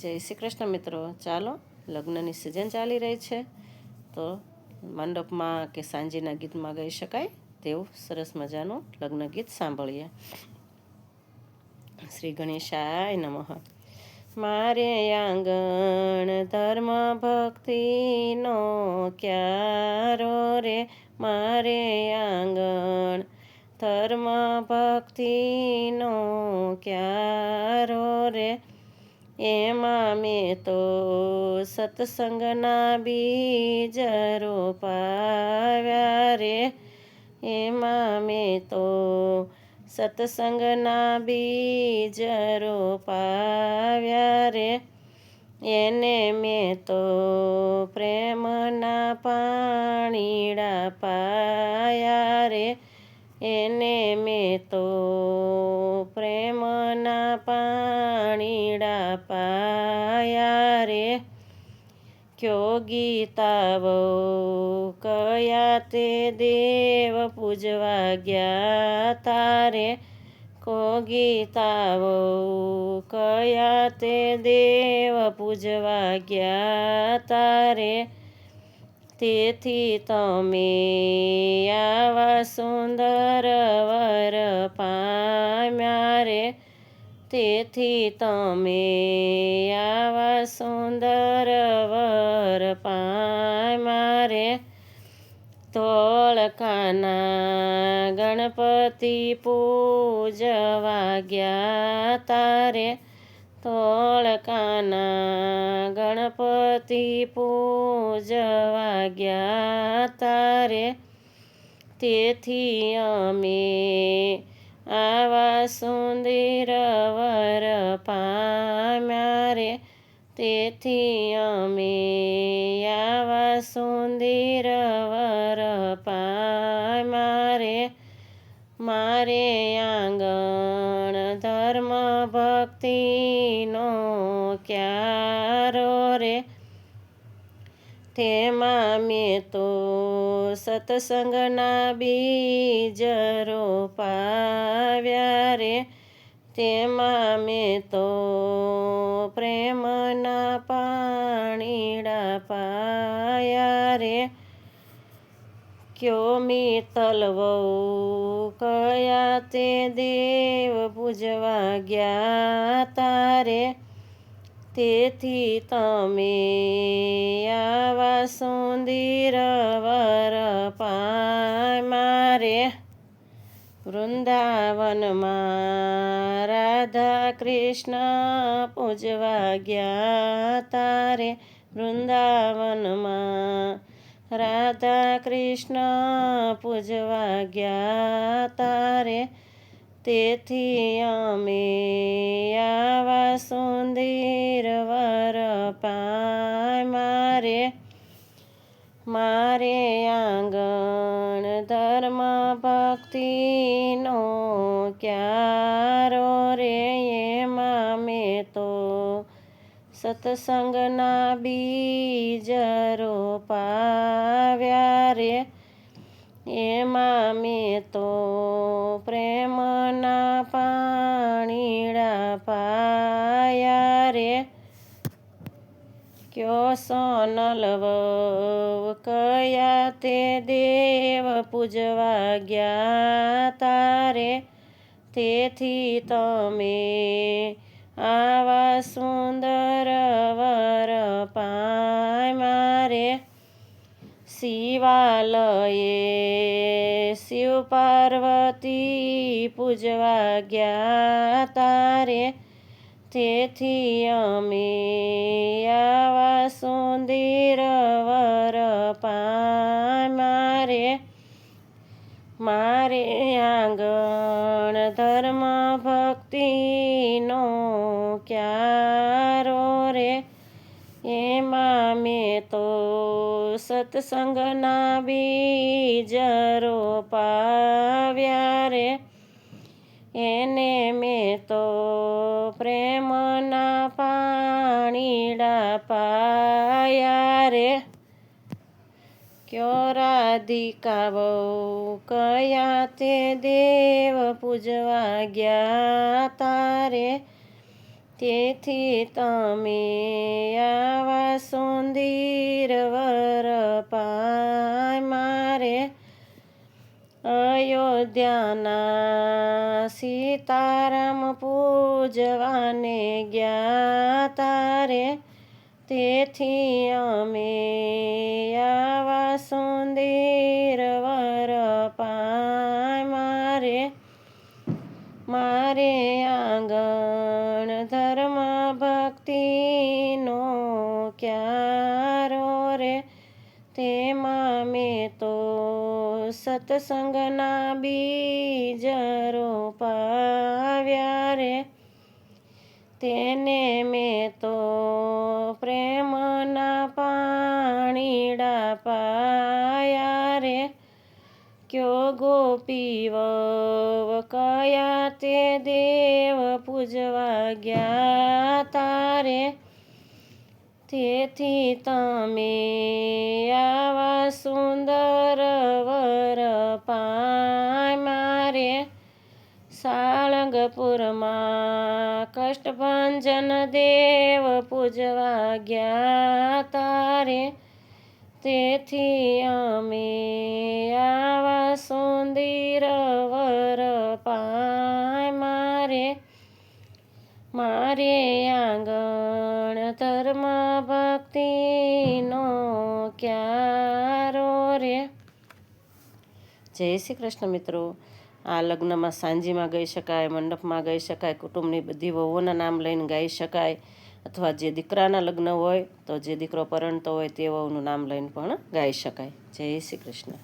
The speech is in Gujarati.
જય શ્રી કૃષ્ણ મિત્રો. ચાલો, લગ્નની સિઝન ચાલી રહી છે. તો મંડપમાં કે સાંજેના ગીતમાં ગાઈ શકાય તેવું સરસ મજાનું લગ્ન ગીત સાંભળીએ. શ્રી ગણેશાય નમઃ. મારે આંગણ ધર્મ ભક્તિનો ક્યારો રે? મારે આંગણ ધર્મ ભક્તિનો ક્યારો રે? એમાં મેં તો સત્સંગના બીજ રોપાવ્યા રે. એમાં મેં તો સત્સંગના બીજ રોપાવ્યા રે. એને મેં તો પ્રેમના પાણીડા પાયા રે. એને મેં તો પ્રેમના પાણીડા પાયા રે. ક્યો ગીતાવો કયા તે દેવ પૂજવા ગયા તારે કો ગીતાવો કયા તે દેવ પૂજવા ગયા તારે તેથી તમે આવા સુંદર વર પામ્યા રે. તેથી તમે આવા સુંદર વર પામ્યા રે. ધોળકાના ગણપતિ પૂજવા ગયા તારે ધોળકાના ગણપતિ પૂજવા ગયા તારે તેથી અમે આવા સુંદર વર પામ્યા રે. તેથી અમે મારે આંગણ ધર્મ ભક્તિનો ક્યારો રે? તેમાં મેં તો સત્સંગના બીજ રોપાવ્યા રે. તેમાં મેં તો પ્રેમના પાણીડા પાયા ક્યો મિત્તલ વહુ? કયા તે દેવ પૂજવા ગયા તારે? તેથી તમે આવા સુંદર વર પામ્યા મારે. વૃંદાવનમાં રાધા કૃષ્ણ પૂજવા ગયા તારે. વૃંદાવનમાં રાધા કૃષ્ણ પૂજવા ગયા તારે. તેથી અમે આવા સુંદર વર પાય મારે. મારે આંગણ ધર્મ ભક્તિનો ક્યારો રે, એમાં મેં તો સત્સંગના બીજ રોપાવ્યા રે એમાં મેં તો પ્રેમના પાણીડા પાયા રે ક્યો સોનલ કયા તે દેવ પૂજવા ગયા તારે? તેથી તમે આવા સુંદર વર પાય મારે શિવાલયે શિવ પાર્વતી પૂજવા ગયા તારે. તેથી અમે આવા સુંદર વર પાય મારે. મારે આંગણ ધર્મ ભક્તિનો ક્યારો રે? એમાં મેં તો સત્સંગના બીજ રોપાવ્યા રે. એને મેં તો પ્રેમના પાણીડા પાયા રે. ક્યો રાધિકા બહુ કયા તે દેવ પૂજવા ગયા તારે તેથી તમે આવા સુંદીર વર પાય મારે અયોધ્યાના સીતારામ પૂજવાને ગયા તારે. તેથી અમે આવા સુંદર વર પાય મારે મારે આંગણ ભક્તિનો ક્યારો રે તેમાં મેં તો સત્સંગના બીજ રોપાવ્યા રે તેને મેં તો પ્રેમના પાણીડા રે ક્યો ગોપીવ કયા તે દેવ પૂજવા ગયા તારે તેથી તમે આવા સુંદર વર પાય મારે સાળંગપુરમાં કષ્ટભંજન દેવ પૂજવા ગયા તારે તેથી અમે આવા સુંદર વર પાય મારે મારે આંગણ ધર્મ ભક્તિનો ક્યારો રે? જય શ્રી કૃષ્ણ મિત્રો. આ લગ્નમાં સાંજીમાં ગઈ શકાય, મંડપમાં ગઈ શકાય, કુટુંબની બધી વહુઓના નામ લઈને ગાઈ શકાય. અથવા જે દીકરાના લગ્ન હોય તો જે દીકરો પરણતો હોય તે વહુનું નામ લઈને પણ ગાઈ શકાય. જય શ્રી કૃષ્ણ.